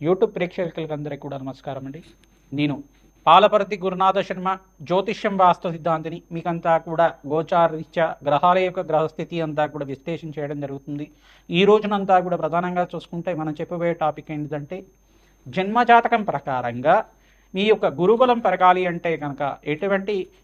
YouTube ప్రేక్షకులందరికీ కూడా నమస్కారం అండి. నేను పాలపరతి గురునాథ శర్మ జ్యోతిష్యం వాస్తు సిద్ధాంతిని మీకంతా కూడా గోచారీత్యా గ్రహాల యొక్క గ్రహస్థితి అంతా కూడా విశ్లేషణ చేయడం జరుగుతుంది. ఈ రోజునంతా కూడా ప్రధానంగా చూసుకుంటే మనం చెప్పబోయే టాపిక్ ఏంటంటే జన్మజాతకం ప్రకారంగా మీ యొక్క గురుబలం పెరగాలి అంటే కనుక ఎటువంటి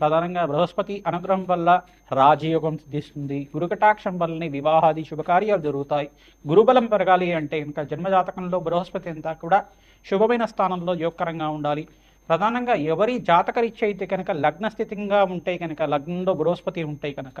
ప్రధానంగా బృహస్పతి అనుగ్రహం వల్ల రాజయోగం సిద్ధిస్తుంది. గురుకటాక్షం వల్లనే వివాహాది శుభకార్యాలు జరుగుతాయి. గురుబలం పెరగాలి అంటే ఇంకా జన్మజాతకంలో బృహస్పతి అంతా కూడా శుభమైన స్థానంలో యోగకరంగా ఉండాలి. ప్రధానంగా ఎవరి జాతకరీత్య అయితే కనుక లగ్నస్థితిగా ఉంటే కనుక లగ్నంలో బృహస్పతి ఉంటే కనుక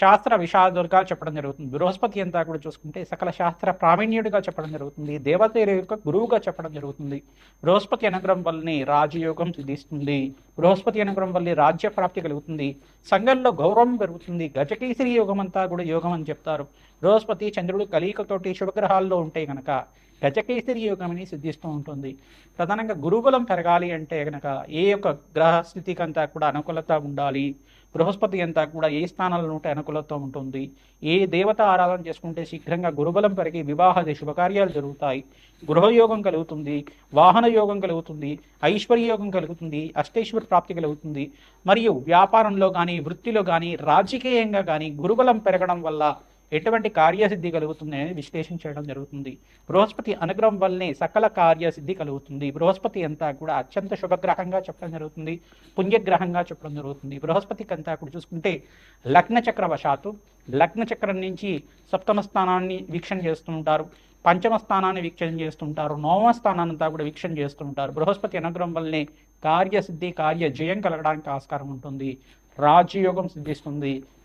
శాస్త్ర విషాదులుగా చెప్పడం జరుగుతుంది. బృహస్పతి అంతా కూడా చూసుకుంటే సకల శాస్త్ర ప్రావీణ్యుడిగా చెప్పడం జరుగుతుంది. దేవత యొక్క గురువుగా చెప్పడం జరుగుతుంది. బృహస్పతి అనుగ్రహం వల్లనే రాజయోగం సిద్ధిస్తుంది. బృహస్పతి అనుగ్రహం వల్లే రాజ్య ప్రాప్తి కలుగుతుంది. సంఘంలో గౌరవం పెరుగుతుంది. గజకేసరి యోగం అంతా కూడా యోగం అని చెప్తారు. బృహస్పతి చంద్రుడు కలికతోటి శుభగ్రహాల్లో ఉంటే కనుక గజకేసరి యోగమని సిద్ధిస్తూ ఉంటుంది. ప్రధానంగా గురుబలం పెరగాలి అంటే కనుక ఏ యొక్క గ్రహ స్థితికంతా కూడా అనుకూలత ఉండాలి. బృహస్పతి అంతా కూడా ఏ స్థానాల్లో ఉంటే అనుకూలత ఉంటుంది. ఏ దేవత ఆరాధన చేసుకుంటే శీఘ్రంగా గురుబలం పెరిగి వివాహాది శుభకార్యాలు జరుగుతాయి. గృహయోగం కలుగుతుంది వాహన యోగం కలుగుతుంది ఐశ్వర్య యోగం కలుగుతుంది అష్టేశ్వర ప్రాప్తి కలుగుతుంది. మరియు వ్యాపారంలో కానీ వృత్తిలో కానీ రాజకీయంగా కానీ గురుబలం పెరగడం వల్ల ఎటువంటి కార్యసిద్ధి కలుగుతుంది అనేది విశ్లేషణ చేయడం జరుగుతుంది. బృహస్పతి అనుగ్రహం వల్లనే సకల కార్యసిద్ధి కలుగుతుంది. బృహస్పతి అంతా కూడా అత్యంత శుభగ్రహంగా చెప్పడం జరుగుతుంది. పుణ్యగ్రహంగా చెప్పడం జరుగుతుంది. బృహస్పతికి అంతా కూడా చూసుకుంటే లగ్న చక్ర వశాత్తు లగ్న చక్రం నుంచి సప్తమ స్థానాన్ని వీక్షణ చేస్తూ ఉంటారు. పంచమ స్థానాన్ని వీక్షణ చేస్తుంటారు నవమ స్థానాన్ని అంతా కూడా వీక్షణ చేస్తుంటారు బృహస్పతి అనుగ్రహం వల్లనే కార్యసిద్ధి కార్య జయం కలగడానికి ఆస్కారం ఉంటుంది. రాజయోగం సిద్ధిస్తుంది.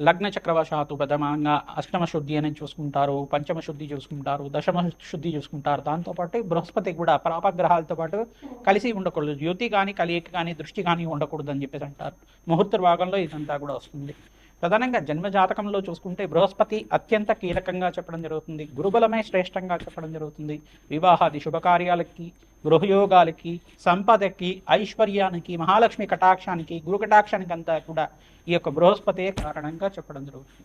లగ్న చక్రవశాత్తు ప్రథమంగా అష్టమ శుద్ధి అని చూసుకుంటారు పంచమ శుద్ధి చూసుకుంటారు దశమ శుద్ధి చూసుకుంటారు. దాంతోపాటు బృహస్పతి కూడా పాపగ్రహాలతో పాటు కలిసి ఉండకూడదు. యుతి కానీ కలియక కానీ దృష్టి కానీ ఉండకూడదు అని చెప్పేసి అంటారు. ముహూర్త భాగంలో ఇదంతా కూడా వస్తుంది. ప్రధానంగా జన్మజాతకంలో చూసుకుంటే బృహస్పతి అత్యంత కీలకంగా చెప్పడం జరుగుతుంది. గురుబలమే శ్రేష్టంగా చెప్పడం జరుగుతుంది. వివాహాది శుభకార్యాలకి గృహయోగాలకి సంపదకి ఐశ్వర్యానికి మహాలక్ష్మి కటాక్షానికి గురు కటాక్షానికి అంతా కూడా ఈ యొక్క బృహస్పతే కారణంగా చెప్పడం జరుగుతుంది.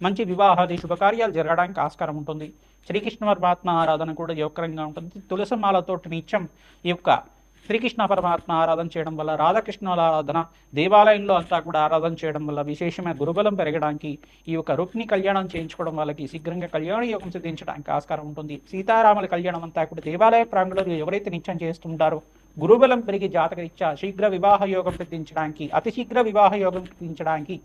మంచి వివాహాది శుభకార్యాలు జరగడానికి ఆస్కారం ఉంటుంది. శ్రీకృష్ణ పరమాత్మ ఆరాధన కూడా యోగకరంగా ఉంటుంది. తులసమాలతో నిత్యం ఈ యొక్క శ్రీకృష్ణ పరమాత్మ ఆరాధన చేయడం వల్ల రాధాకృష్ణుల ఆరాధన దేవాలయంలో అంతా కూడా ఆరాధన చేయడం వల్ల విశేషమైన గురుబలం పెరగడానికి ఈ యొక్క రుక్ని కళ్యాణం చేయించుకోవడం వాళ్ళకి శీఘ్రంగా కళ్యాణ యోగం సిద్ధించడానికి ఆస్కారం ఉంటుంది. సీతారాముల కళ్యాణం అంతా కూడా దేవాలయ ప్రాంగణంలో ఎవరైతే నిత్యం చేస్తుంటారో గురుబలం పెరిగి జాతకరీత్యా శీఘ్ర వివాహ యోగం సిద్ధించడానికి అతి శీఘ్ర వివాహ యోగం సిద్ధించడానికి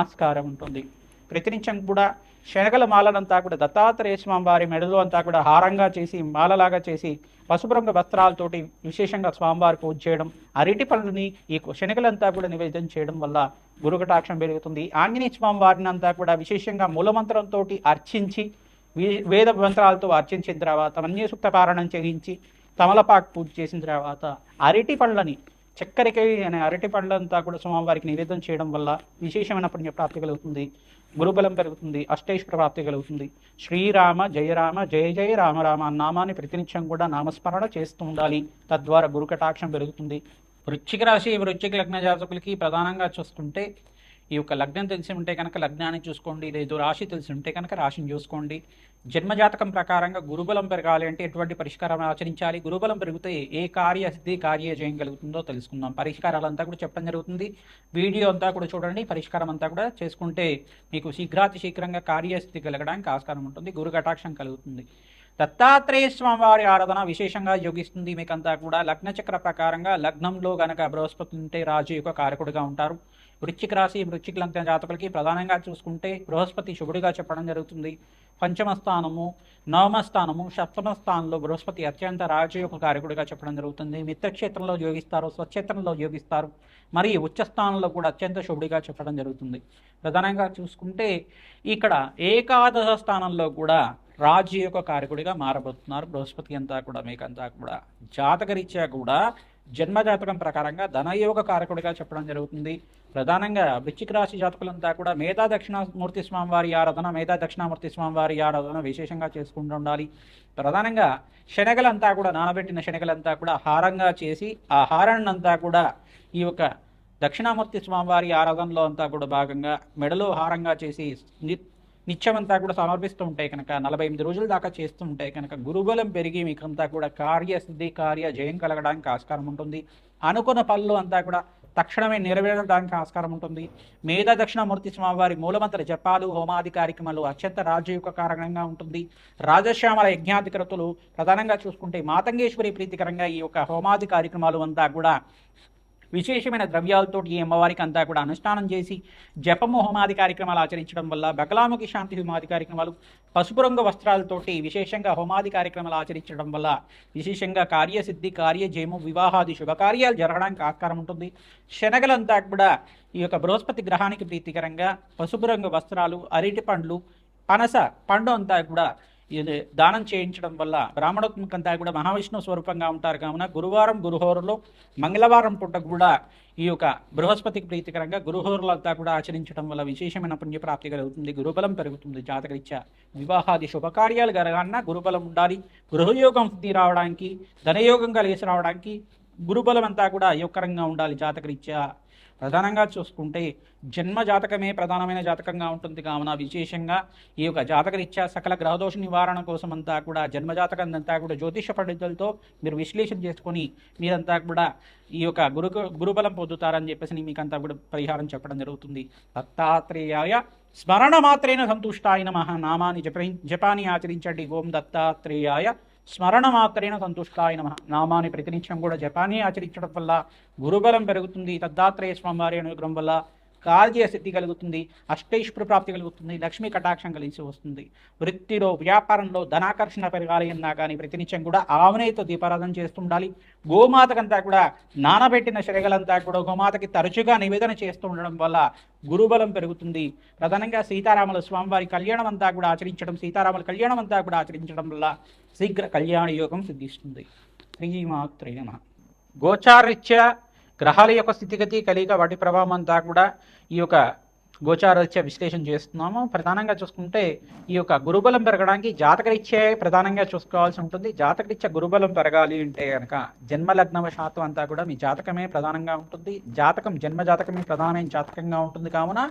ఆస్కారం ఉంటుంది. ప్రతినిత్యం కూడా శనగల మాలనంతా కూడా దత్తాత్రేయ స్వామి వారి మెడలో అంతా కూడా హారంగా చేసి మాలలాగా చేసి పసుపు రంగు వస్త్రాలతోటి విశేషంగా స్వామివారి పూజ చేయడం అరటి పనులని ఈ శనగలంతా కూడా నివేదన చేయడం వల్ల గురుకటాక్షం పెరుగుతుంది. ఆంజనేయ స్వామి వారిని అంతా కూడా విశేషంగా మూలమంత్రంతో అర్చించి వే- వేద మంత్రాలతో అర్చించిన తర్వాత మన్యసూక్త పారాయణం చేయించి తమలపాకు పూజ చేసిన తర్వాత అరటి పళ్ళని చక్కెరకాయ అనే అరటి పండ్లంతా కూడా స్వామివారికి నివేదం చేయడం వల్ల విశేషమైన పుణ్యప్రాప్తి కలుగుతుంది. గురుబలం పెరుగుతుంది. అష్టైశ్వర ప్రాప్తి కలుగుతుంది. శ్రీరామ జయరామ జయ జయ రామ రామ నామాన్ని ప్రతినిత్యం కూడా నామస్మరణ చేస్తూ ఉండాలి. తద్వారా గురుకటాక్షం పెరుగుతుంది. వృశ్చిక రాశి వృశ్చిక లగ్న జాతకులకి ప్రధానంగా చూసుకుంటే ఈ యొక్క లగ్నం తెలిసి ఉంటే కనుక లగ్నాన్ని చూసుకోండి లేదు రాశి తెలిసి ఉంటే కనుక రాశిని చూసుకోండి. జన్మజాతకం ప్రకారంగా గురుబలం పెరగాలి అంటే ఎటువంటి పరిష్కారం ఆచరించాలి? గురుబలం పెరిగితే ఏ కార్య సిద్ధి కార్య చేయగలుగుతుందో కలుగుతుందో తెలుసుకుందాం. పరిష్కారాలంతా కూడా చెప్పడం జరుగుతుంది. వీడియో అంతా కూడా చూడండి పరిష్కారం అంతా కూడా చేసుకుంటే మీకు శీఘ్రాతి శీఘ్రంగా కార్యస్థితి కలగడానికి ఆస్కారం ఉంటుంది గురు కటాక్షం కలుగుతుంది. దత్తాత్రేయ స్వామి వారి ఆరాధన విశేషంగా యోగిస్తుంది. మీకంతా కూడా లగ్న చక్ర ప్రకారంగా లగ్నంలో గనక బృహస్పతి ఉంటే రాజు యొక్క కారకుడిగా ఉంటారు. వృచ్చిక రాశి వృశ్చిక లగ్న జాతకులకి ప్రధానంగా చూసుకుంటే బృహస్పతి శుభుడిగా చెప్పడం జరుగుతుంది. పంచమ స్థానము నవమ స్థానము సప్తమ స్థానంలో బృహస్పతి అత్యంత రాజు యొక్క కారకుడిగా చెప్పడం జరుగుతుంది. మిత్రక్షేత్రంలో యోగిస్తారు స్వక్షేత్రంలో యోగిస్తారు. మరి ఉచ్చ స్థానంలో కూడా అత్యంత శుభుడిగా చెప్పడం జరుగుతుంది. ప్రధానంగా చూసుకుంటే ఇక్కడ ఏకాదశ స్థానంలో కూడా రాజు యొక్క కారకుడిగా మారబోతున్నారు. బృహస్పతి అంతా కూడా మీకంతా కూడా. జాతకరీత్యా కూడా జన్మజాతకం ప్రకారంగా ధనయోగ కారకుడిగా చెప్పడం జరుగుతుంది. ప్రధానంగా వృచ్చిక రాశి జాతకులంతా కూడా మేధా దక్షిణామూర్తి స్వామి వారి ఆరాధన మేధా దక్షిణామూర్తి స్వామి వారి ఆరాధన విశేషంగా చేసుకుంటూ ఉండాలి. ప్రధానంగా శనగలంతా కూడా నానబెట్టిన శనగలంతా కూడా హారంగా చేసి ఆ హారాన్నంతా కూడా ఈ యొక్క దక్షిణామూర్తి స్వామివారి ఆరాధనలో అంతా కూడా భాగంగా మెడలో హారంగా చేసి నిత్యమంతా కూడా సమర్పిస్తూ ఉంటాయి కనుక నలభై ఎనిమిది రోజుల దాకా చేస్తూ ఉంటాయి కనుక గురుబలం పెరిగి మీకంతా కూడా కార్యసిద్ధి కార్య జయం కలగడానికి ఆస్కారం ఉంటుంది. అనుకున్న పనులు అంతా కూడా తక్షణమే నెరవేరడానికి ఆస్కారం ఉంటుంది. మేధా దక్షిణమూర్తి స్వామివారి మూలమంత్ర జపాలు హోమాది కార్యక్రమాలు అత్యంత రాజయోగ కారణంగా ఉంటుంది. రాజశ్యామల యజ్ఞాధికృతులు ప్రధానంగా చూసుకుంటే మాతంగేశ్వరి ప్రీతికరంగా ఈ యొక్క హోమాది కార్యక్రమాలు అంతా కూడా విశేషమైన ద్రవ్యాలతో ఈ అమ్మవారికి అంతా కూడా అనుష్ఠానం చేసి జపము హోమాది కార్యక్రమాలు ఆచరించడం వల్ల బకలాముఖి శాంతి హోమాది కార్యక్రమాలు పసుపు రంగు వస్త్రాలతోటి విశేషంగా హోమాది కార్యక్రమాలు ఆచరించడం వల్ల విశేషంగా కార్యసిద్ధి కార్యజయము వివాహాది శుభకార్యాలు జరగడానికి ఆస్కారం ఉంటుంది. శనగలంతా కూడా ఈ యొక్క బృహస్పతి గ్రహానికి ప్రీతికరంగా పసుపు రంగు వస్త్రాలు అరటి పండ్లు పనస పండు అంతా కూడా దానం చేయించడం వల్ల బ్రాహ్మణోత్మకంతా కూడా మహావిష్ణు స్వరూపంగా ఉంటారు. కావున గురువారం గురుహోరులో మంగళవారం పూట కూడా ఈ యొక్క బృహస్పతికి ప్రీతికరంగా గురుహోరులంతా కూడా ఆచరించడం వల్ల విశేషమైన పుణ్యప్రాప్తి కలుగుతుంది. గురుబలం పెరుగుతుంది. జాతకరీత్యా వివాహాది శుభకార్యాలు జరగాలన్నా గురుబలం ఉండాలి. గృహయోగం సిద్ధి రావడానికి ధనయోగం కలిసి రావడానికి గురుబలం అంతా కూడా యోగకరంగా ఉండాలి జాతకరీత్యా. ప్రధానంగా చూసుకుంటే జన్మ జాతకమే ప్రధానమైన జాతకంగా ఉంటుంది. కావున విశేషంగా ఈ యొక్క జాతకరీత్యా సకల గ్రహదోష నివారణ కోసం అంతా కూడా జన్మ జాతకం అంతా కూడా జ్యోతిష పండితులతో మీరు విశ్లేషణ చేసుకొని మీరంతా కూడా ఈ యొక్క గురు గురుబలం పొందుతారని చెప్పేసి మీకు అంతా కూడా పరిహారం చెప్పడం జరుగుతుంది. దత్తాత్రేయాయ స్మరణ మాత్రేన సంతుష్టాయ నమః. నామాన్ని జప జపాన్ని ఆచరించండి. ఓం దత్తాత్రేయాయ స్మరణ మాత్రేన సంతుష్టాయ నమ. నామాన్ని ప్రతినిత్యం కూడా జపాన్ని ఆచరించడం వల్ల గురుబలం పెరుగుతుంది. దత్తాత్రేయ స్వామివారి అనుగ్రహం వల్ల కార్య సిద్ధి కలుగుతుంది అష్టైశ్వర ప్రాప్తి కలుగుతుంది లక్ష్మీ కటాక్షం కలిసి వస్తుంది. వృత్తిలో వ్యాపారంలో ధనాకర్షణ పెరగాలి అన్నా కానీ ప్రతినిత్యం కూడా ఆవనేతో దీపారాధన చేస్తుండాలి. గోమాతకంతా కూడా నానబెట్టిన శరగలంతా కూడా గోమాతకి తరచుగా నివేదన చేస్తూ ఉండడం వల్ల గురుబలం పెరుగుతుంది. ప్రధానంగా సీతారాముల స్వామివారి కళ్యాణం అంతా కూడా ఆచరించడం సీతారాముల కళ్యాణం అంతా కూడా ఆచరించడం వల్ల శీఘ్ర కళ్యాణ యోగం సిద్ధిస్తుంది. శ్రీమాత్రే నమ. గోచారిత్య గ్రహాల యొక్క స్థితిగతి కలిగ వాటి ప్రభావం అంతా కూడా ఈ యొక్క గోచారరీత్యా విశ్లేషణ చేస్తున్నాము. ప్రధానంగా చూసుకుంటే ఈ యొక్క గురుబలం పెరగడానికి జాతకరీత్యే ప్రధానంగా చూసుకోవాల్సి ఉంటుంది. జాతకరీత్యా గురుబలం పెరగాలి అంటే కనుక జన్మ శాతం అంతా కూడా మీ జాతకమే ప్రధానంగా ఉంటుంది. జాతకం జన్మ జాతకమే ప్రధానమైన జాతకంగా ఉంటుంది కావున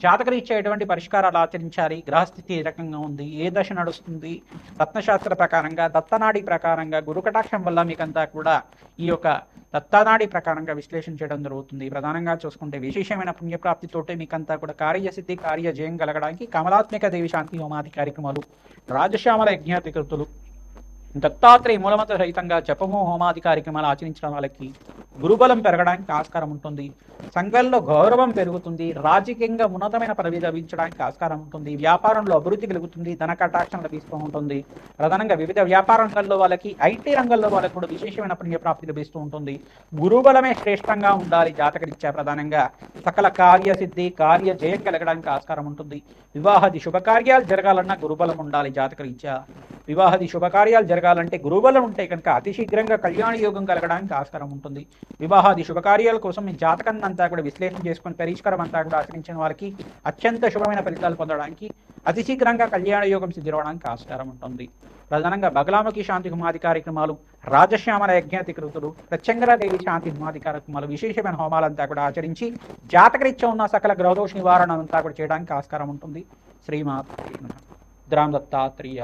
జాతకరీత్యాటువంటి పరిష్కారాలు ఆచరించాలి? గ్రహస్థితి ఏ రకంగా ఉంది? ఏ దశ నడుస్తుంది? రత్నశాస్త్ర ప్రకారంగా దత్తనాడి ప్రకారంగా గురుకటాక్షం వల్ల మీకంతా కూడా ఈ యొక్క దత్తనాడి ప్రకారంగా విశ్లేషణ చేయడం జరుగుతుంది. ప్రధానంగా చూసుకుంటే విశేషమైన పుణ్యప్రాప్తితోటే మీకంతా కూడా కార్యసిద్ధి కార్యజయం కలగడానికి కమలాత్మిక దేవి శాంతి హోమాది కార్యక్రమాలు రాజశ్యామల యజ్ఞాధికృతులు దత్తాత్రేయ మూలమంత్ర సహితంగా జపము హోమాది కార్యక్రమాలు ఆచరించడం వాళ్ళకి గురుబలం పెరగడానికి ఆస్కారం ఉంటుంది. సంఘంలో గౌరవం పెరుగుతుంది. రాజకీయంగా ఉన్నతమైన పదవి లభించడానికి ఆస్కారం ఉంటుంది. వ్యాపారంలో అభివృద్ధి కలుగుతుంది. ధన కటాక్షం లభిస్తూ ఉంటుంది. ప్రధానంగా వివిధ వ్యాపార రంగంలో వాళ్ళకి ఐటీ రంగంలో వాళ్ళకి కూడా విశేషమైన పుణ్యప్రాప్తి లభిస్తూ ఉంటుంది. గురుబలమే శ్రేష్టంగా ఉండాలి జాతకరీత్యా ప్రధానంగా. సకల కార్యసిద్ధి కార్య జయం కలగడానికి ఆస్కారం ఉంటుంది. వివాహాది శుభకార్యాలు జరగాలన్నా గురుబలం ఉండాలి జాతకరీత్యా. వివాహాది శుభకార్యాలు జరగాలంటే గురుబలం ఉంటే కనుక అతి శీఘ్రంగా కళ్యాణ యోగం కలగడానికి ఆస్కారం ఉంటుంది. వివాహాది శుభకార్యాల కోసం మీ జాతకాన్ని అంతా కూడా విశ్లేషణ చేసుకుని పరిష్కారం అంతా కూడా ఆచరించిన వారికి అత్యంత శుభమైన ఫలితాలు పొందడానికి అతి శీఘ్రంగా కళ్యాణ యోగం సిద్ధిరవడానికి ఆస్కారం ఉంటుంది. ప్రధానంగా బగలామకి శాంతి హుమాది కార్యక్రమాలు రాజశ్యామల యజ్ఞాతి కృతులు ప్రత్యంగరాదేవి శాంతి హుమాది కార్యక్రమాలు విశేషమైన హోమాలంతా కూడా ఆచరించి జాతకరీత్యా ఉన్న సకల గ్రహదోష నివారణ అంతా కూడా చేయడానికి ఆస్కారం ఉంటుంది. శ్రీమాత శ్రీమ దత్తాత్రేయ